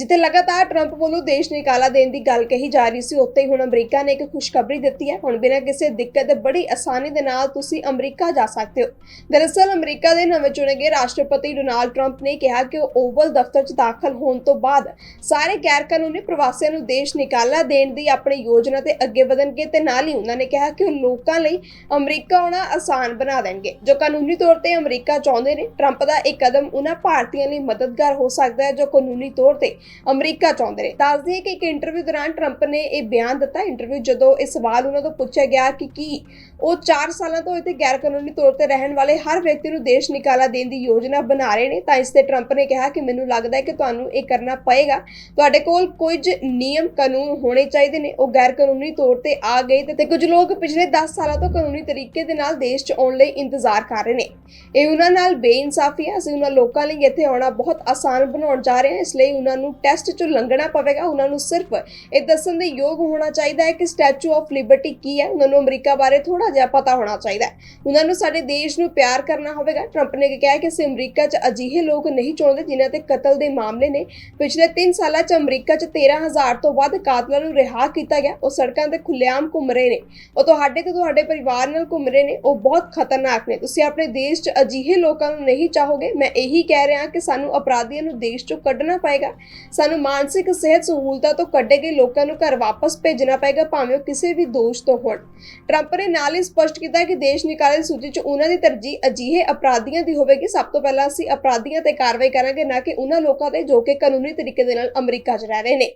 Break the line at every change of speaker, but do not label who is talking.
ਜਿੱਥੇ ਲਗਾਤਾਰ ਟਰੰਪ ਵੱਲੋਂ ਦੇਸ਼ ਨਿਕਾਲਾ ਦੇਣ ਦੀ ਗੱਲ ਕਹੀ ਜਾ ਰਹੀ ਸੀ, ਉੱਥੇ ਹੀ ਹੁਣ ਅਮਰੀਕਾ ਨੇ ਇੱਕ ਖੁਸ਼ਖਬਰੀ ਦਿੱਤੀ ਹੈ। ਹੁਣ ਬਿਨਾਂ ਕਿਸੇ ਦਿੱਕਤ ਦੇ ਬੜੀ ਆਸਾਨੀ ਦੇ ਨਾਲ ਤੁਸੀਂ ਅਮਰੀਕਾ ਜਾ ਸਕਦੇ ਹੋ। ਦਰਅਸਲ ਅਮਰੀਕਾ ਦੇ ਨਵੇਂ ਚੁਣੇ ਗਏ ਰਾਸ਼ਟਰਪਤੀ ਡੋਨਾਲਡ ਟਰੰਪ ਨੇ ਕਿਹਾ ਕਿ ਉਹ ਓਵਲ ਦਫ਼ਤਰ 'ਚ ਦਾਖਲ ਹੋਣ ਤੋਂ ਬਾਅਦ ਸਾਰੇ ਗੈਰ ਕਾਨੂੰਨੀ ਪ੍ਰਵਾਸੀਆਂ ਨੂੰ ਦੇਸ਼ ਨਿਕਾਲਾ ਦੇਣ ਦੀ ਆਪਣੀ ਯੋਜਨਾ ਤੇ ਅੱਗੇ ਵਧਣਗੇ ਤੇ ਨਾਲ ਹੀ ਉਹਨਾਂ ਨੇ ਕਿਹਾ ਕਿ ਉਹ ਲੋਕਾਂ ਲਈ ਅਮਰੀਕਾ ਆਉਣਾ ਆਸਾਨ ਬਣਾ ਦੇਣਗੇ। ਜੋ ਕਾਨੂੰਨੀ ਤੌਰ ਤੇ ਅਮਰੀਕਾ ਚਾਹੁੰਦੇ ਨੇ ਟਰੰਪ ਦਾ ਇਹ ਕਦਮ ਉਹਨਾਂ ਭਾਰਤੀਆਂ ਲਈ ਮਦਦਗਾਰ ਹੋ ਸਕਦਾ ਹੈ, ਜੋ ਕਾਨੂੰਨੀ ਤੌਰ ਤੇ ਅਮਰੀਕਾ ਚਾਹੁੰਦੇ ਨੇ ਦੱਸ ਕਿ ਇੱਕ ਇੰਟਰਵਿਊ ਦੌਰਾਨ ਟਰੰਪ ਨੇ ਇਹ ਬਿਆਨ ਦਿੱਤਾ। ਇੰਟਰਵਿਊ ਜਦੋਂ ਇਹ ਸਵਾਲ ਉਹਨਾਂ ਤੋਂ ਪੁੱਛਿਆ ਗਿਆ ਕਿ ਕੀ ਉਹ 4 ਸਾਲਾਂ ਤੋਂ ਇੱਥੇ ਗੈਰ ਕਾਨੂੰਨੀ ਤੌਰ ਤੇ ਰਹਿਣ ਵਾਲੇ ਹਰ ਵਿਅਕਤੀ ਨੂੰ ਦੇਸ਼ ਨਿਕਾਲਾ ਦੇਣ ਦੀ ਯੋਜਨਾ ਬਣਾ ਰਹੇ ਨੇ, ਤਾਂ ਇਸ ਤੇ ਟਰੰਪ ਨੇ ਕਿਹਾ ਕਿ ਮੈਨੂੰ ਲੱਗਦਾ ਹੈ ਕਿ ਤੁਹਾਨੂੰ ਇਹ ਕਰਨਾ ਪਏਗਾ। ਤੁਹਾਡੇ ਕੋਲ ਕੁਝ ਨਿਯਮ ਕਾਨੂੰਨ ਹੋਣੇ ਚਾਹੀਦੇ ਨੇ। ਉਹ ਗੈਰ ਕਾਨੂੰਨੀ ਤੌਰ ਤੇ ਆ ਗਏ ਤੇ- ਤੇ ਕੁਝ ਲੋਕ ਪਿਛਲੇ 10 ਸਾਲਾਂ ਤੋਂ ਕਾਨੂੰਨੀ ਤਰੀਕੇ ਦੇ ਨਾਲ ਦੇਸ਼ 'ਚ ਆਉਣ ਲਈ ਇੰਤਜ਼ਾਰ ਕਰ ਰਹੇ ਨੇ। ਇਹ ਉਹਨਾਂ ਨਾਲ ਬੇਇਨਸਾਫੀ ਹੈ। ਅਸੀਂ ਉਹਨਾਂ ਲੋਕਾਂ ਲਈ ਇੱਥੇ ਆਉਣਾ ਬਹੁਤ ਆਸਾਨ ਬਣਾਉਣ ਜਾ ਰਹੇ ਹਾਂ। ਇਸ ਲਈ ਉਹਨਾਂ ਨੂੰ ਟੈਸਟ 'ਚੋਂ ਲੰਘਣਾ ਪਵੇਗਾ, ਉਹਨਾਂ ਨੂੰ ਸਿਰਫ ਇਹ ਦੱਸਣ ਦੇ ਯੋਗ ਹੋਣਾ ਚਾਹੀਦਾ ਹੈ ਕਿ ਸਟੈਚੂ ਆਫ ਲਿਬਰਟੀ ਕੀ ਹੈ, ਉਹਨਾਂ ਨੂੰ ਅਮਰੀਕਾ ਬਾਰੇ ਥੋੜਾ ਜਿਹਾ ਪਤਾ ਹੋਣਾ ਚਾਹੀਦਾ ਹੈ। ਉਹਨਾਂ ਨੂੰ ਸਾਡੇ ਦੇਸ਼ ਨੂੰ ਪਿਆਰ ਕਰਨਾ ਹੋਵੇਗਾ। ਟਰੰਪ ਨੇ ਕਿਹਾ ਕਿ ਅਸੀਂ ਅਮਰੀਕਾ 'ਚ ਅਜਿਹੇ ਲੋਕ ਨਹੀਂ ਚਾਹੁੰਦੇ ਜਿਨ੍ਹਾਂ ਤੇ ਕਤਲ ਦੇ ਮਾਮਲੇ ਨੇ। ਪਿਛਲੇ 3 ਸਾਲਾਂ 'ਚ ਅਮਰੀਕਾ 'ਚ 13000 ਤੋਂ ਵੱਧ ਕਾਤਲਾਂ ਨੂੰ ਰਿਹਾ ਕੀਤਾ ਗਿਆ। ਉਹ ਸੜਕਾਂ ਤੇ ਖੁੱਲੇਆਮ ਘੁੰਮ ਰਹੇ ਨੇ। ਉਹ ਤੁਹਾਡੇ ਤੇ ਤੁਹਾਡੇ ਪਰਿਵਾਰ ਨਾਲ ਘੁੰਮ ਰਹੇ ਨੇ। ਉਹ ਬਹੁਤ ਖਤਰਨਾਕ ਨੇ। ਤੁਸੀਂ ਆਪਣੇ ਦੇਸ਼ 'ਚ ਅਜਿਹੇ ਲੋਕਾਂ ਨੂੰ ਨਹੀਂ ਚਾਹੋਗੇ। ਮੈਂ ਇਹੀ ਕਹਿ ਰਿਹਾ ਕਿ ਸਾਨੂੰ ਅਪਰਾਧੀਆਂ ਨੂੰ ਦੇਸ਼ 'ਚੋਂ ਕੱਢਣਾ ਪਏਗਾ। ਸਾਨੂੰ ਮਾਨਸਿਕ ਸਿਹਤ ਸਹੂਲਤਾਂ ਤੋਂ ਕੱਢੇ ਗਏ ਲੋਕਾਂ ਨੂੰ ਘਰ ਵਾਪਸ ਭੇਜਣਾ ਪਏਗਾ, ਭਾਵੇਂ ਉਹ ਕਿਸੇ ਵੀ ਦੋਸ਼ ਤੋਂ ਹੋਣ। ਟਰੰਪ ਨੇ ਨਾਲ ਹੀ ਸਪਸ਼ਟ ਕੀਤਾ ਕਿ ਦੇਸ਼ ਨਿਕਾਲੇ ਦੀ ਸੂਚੀ 'ਚ ਉਹਨਾਂ ਦੀ ਤਰਜੀਹ ਅਜਿਹੇ ਅਪਰਾਧੀਆਂ ਦੀ ਹੋਵੇਗੀ। ਸਭ ਤੋਂ ਪਹਿਲਾਂ ਅਸੀਂ ਅਪਰਾਧੀਆਂ ਤੇ ਕਾਰਵਾਈ ਕਰਾਂਗੇ, ਨਾ ਕਿ ਉਹਨਾਂ ਲੋਕਾਂ ਤੇ ਜੋ ਕਿ ਕਾਨੂੰਨੀ ਤਰੀਕੇ ਦੇ ਨਾਲ ਅਮਰੀਕਾ 'ਚ ਰਹਿ ਰਹੇ ਨੇ।